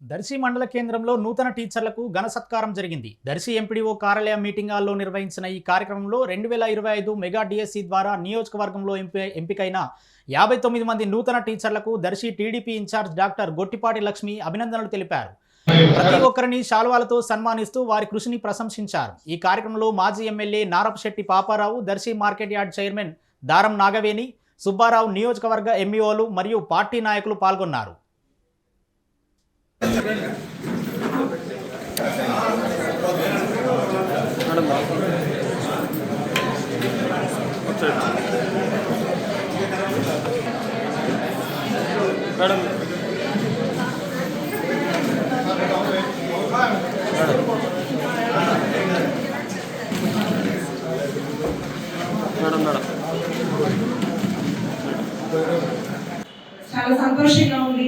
దర్శి మండల కేంద్రంలో నూతన టీచర్లకు ఘన సత్కారం జరిగింది. దర్శి ఎంపీడీఓ కార్యాలయ మీటింగ్ హాల్లో నిర్వహించిన ఈ కార్యక్రమంలో రెండు వేల ఇరవై ఐదు మెగా డిఎస్సి ద్వారా నియోజకవర్గంలో ఎంపి ఎంపికైన యాభై తొమ్మిది మంది నూతన టీచర్లకు Darsi TDP in charge doctor Gottipati Lakshmi అభినందనలు తెలిపారు. ప్రతి ఒక్కరిని శాల్వాలతో సన్మానిస్తూ వారి కృషిని ప్రశంసించారు. ఈ కార్యక్రమంలో మాజీ MLA Narapasetti Paparao Darsi market yard chairman Daram Nagaveni Subbarao నియోజకవర్గ ఎంఈఓలు మరియు పార్టీ నాయకులు పాల్గొన్నారు. మేడం మేడం మేడం చాలా సంతోషంగా ఉంది.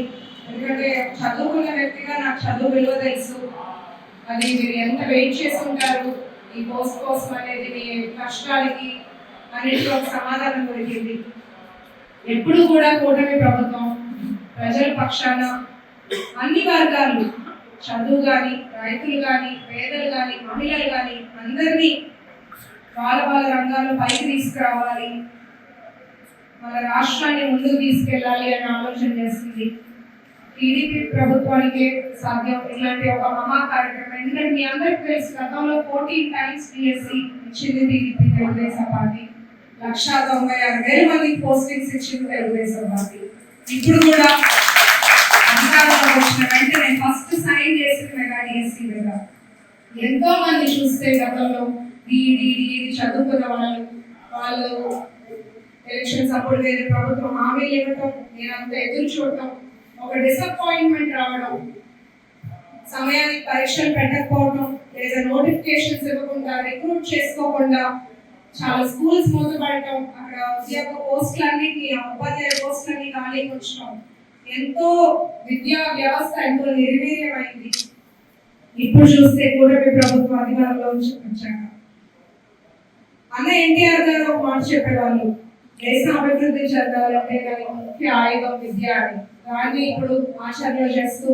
చదువుకున్న నాకు చదువు విలువ తెలుసు. అది మీరు ఎంత వెయిట్ చేసి ఉంటారు ఈ పోస్ట్ కోసం అనేది మీ కష్టాలకి అన్నింటిలో ఒక సమాధానం దొరికింది ఎప్పుడు కూడా కూటమి ప్రభుత్వం ప్రజల పక్షాన అన్ని వర్గాలు చదువు కానీ రైతులు కానీ పేదలు కానీ మహిళలు కానీ అందరినీ వాళ్ళ వాళ్ళ రంగాల్లో పైకి తీసుకురావాలి. మన రాష్ట్రాన్ని ముందుకు తీసుకెళ్ళాలి అని ఆలోచన చేస్తుంది. టీడీపీ ప్రభుత్వానికి సాధ్యం. ఇలాంటి ఒక మహా కార్యక్రమం. ఎందుకంటే మీ అందరికి తెలుసు గతంలో ఫోర్టీన్ టైమ్స్ డిఎస్సి ఇచ్చింది టీడీపీ తెలుగుదేశం పార్టీ. లక్షా తొంభై ఆరు వేల మందికి పోస్టింగ్స్ ఇచ్చింది తెలుగుదేశం పార్టీ. ఇప్పుడు కూడా అధికారంలో వచ్చిన వెంటనే ఫస్ట్ సైన్ చేసిన మెగా డిఎస్సి మీద ఎంతో మంది చూస్తే గతంలో డిఈడి చదువుకున్న వాళ్ళు వాళ్ళు ఎలక్షన్స్ అప్పుడు వేరే ప్రభుత్వం హామీలు ఇవ్వటం నేనంత ఎదురు చూడటం ఒక డిసప్పాయింట్మెంట్ రావడం సమయానికి పరీక్షలు పెట్టకపోవడం లేదా నోటిఫికేషన్స్ ఇవ్వకుండా రిక్రూట్ చేసుకోకుండా చాలా స్కూల్స్ మూతపడటం అక్కడ ఉద్యోగ పోస్టులన్నింటినీ ఆ ఉపాధ్యాయ పోస్టులన్నీ ఖాళీ ఉంచడం ఎంతో విద్యా వ్యవస్థ ఎంతో నిర్వీర్యమైంది. ఇప్పుడు చూస్తే కూటమి ప్రభుత్వం అధికారంలో వచ్చాక. అన్న ఎన్టీఆర్ గారు ఒక మాట చెప్పేవాళ్ళు దేశం అభివృద్ధి చెందాలంటే కానీ ముఖ్య ఆయుధం విద్య అని దాన్ని ఇప్పుడు ఆచరణలో చేస్తూ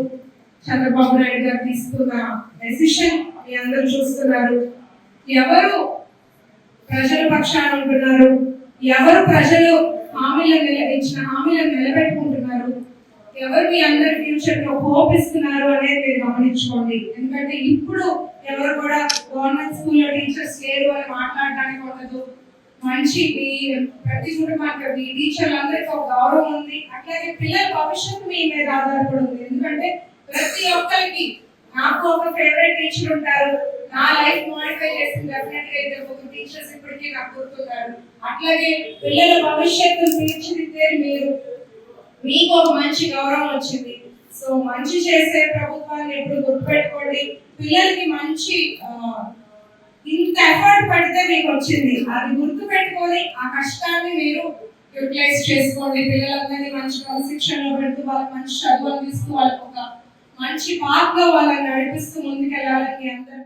చంద్రబాబు నాయుడు గారు తీసుకున్న డెసిషన్ మీ అందరూ చూస్తున్నారు. ఎవరు ప్రజల పక్షాన ఉంటున్నారు? ఎవరు ప్రజలు హామీలను నిలబెట్టిన హామీలను నిలబెట్టుకుంటున్నారు? ఎవరు మీ అందరి ఫ్యూచర్లో హోప్ ఇస్తున్నారు అనేది మీరు గమనించుకోండి. ఎందుకంటే ఇప్పుడు ఎవరు కూడా గవర్నమెంట్ స్కూల్లో టీచర్స్ లేరు అని మాట్లాడడానికి ఉండదు. మంచి ప్రతి కుటుంబానికి మీ టీచర్లందరికీ ఒక గౌరవం ఉంది. అట్లాగే పిల్లల భవిష్యత్తు మీ మీద ఆధారపడి ఉంది. ఎందుకంటే ప్రతి ఒక్కరికి నాకు ఒక ఫేవరెట్ టీచర్ ఉంటారు. నా లైఫ్ మోడిఫై చేసింది డెఫినెట్గా టీచర్స్ ఇప్పటికీ నాకు గుర్తున్నారు. అట్లాగే పిల్లల భవిష్యత్తు తీర్చిదిద్దే మీరు. మీకు ఒక మంచి గౌరవం వచ్చింది. సో మంచి చేసే ప్రభుత్వాన్ని ఎప్పుడు గుర్తుపెట్టుకోండి. పిల్లలకి మంచి ఇంత ఎఫర్ట్ పడితే మీకు వచ్చింది. అది గుర్తు పెట్టుకొని ఆ కష్టాన్ని మీరు యూటిలైజ్ చేసుకోండి. పిల్లలందరినీ మంచి క్రమశిక్షణలో పెడుతూ వాళ్ళకి మంచి చదువు అందిస్తూ వాళ్ళకి ఒక మంచి పాత్రలో వాళ్ళని నడిపిస్తూ ముందుకెళ్ళాలని అందరికీ